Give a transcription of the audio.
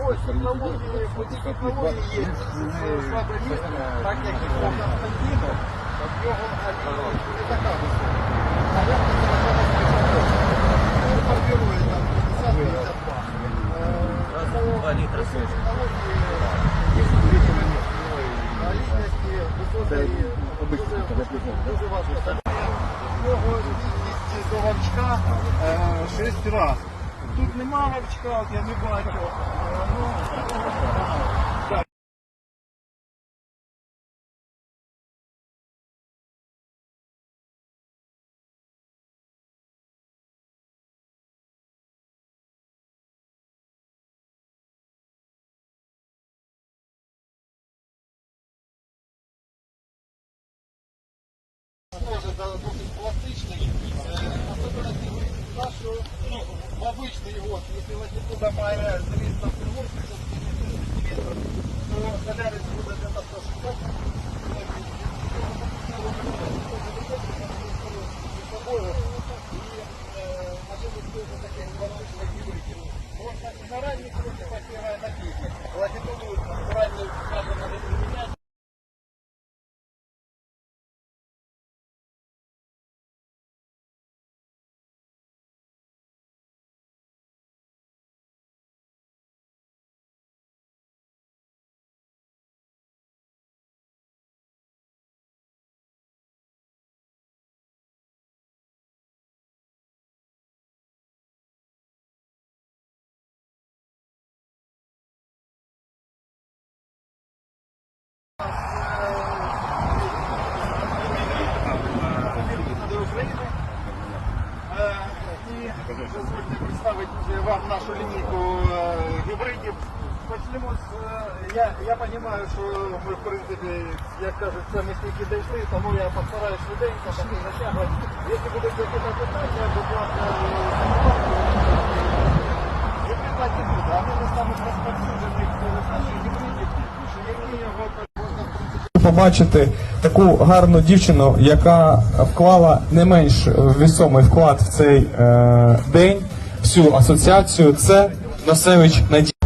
Оці технології є слабомірні, так як і по Константину, от його алія не така висока. А я не формирує там 50-52. Два літра Ці технології є вирішення алійності високої дуже, дуже важко. Його стійкість до вовчка 6 разів. Тут нема вовчка, от я не бачу. Так. Може, досить пластичний. Е, Особливості та, що ну, в обичний год, якщо латитуда має зріст на пригорці, то калярець буде дозвольте представити вам нашу лінійку е, гібридів. Почнемо з, е, я, я розумію, що ми, в принципі, як кажуть, це ми стільки дійшли, тому я постараюсь швиденько так і затягувати. Якщо будуть якісь питання, будь ласка, побачити таку гарну дівчину, яка вклала не менш весомий вклад в цей е, день, всю асоціацію. Це Носевич Надія.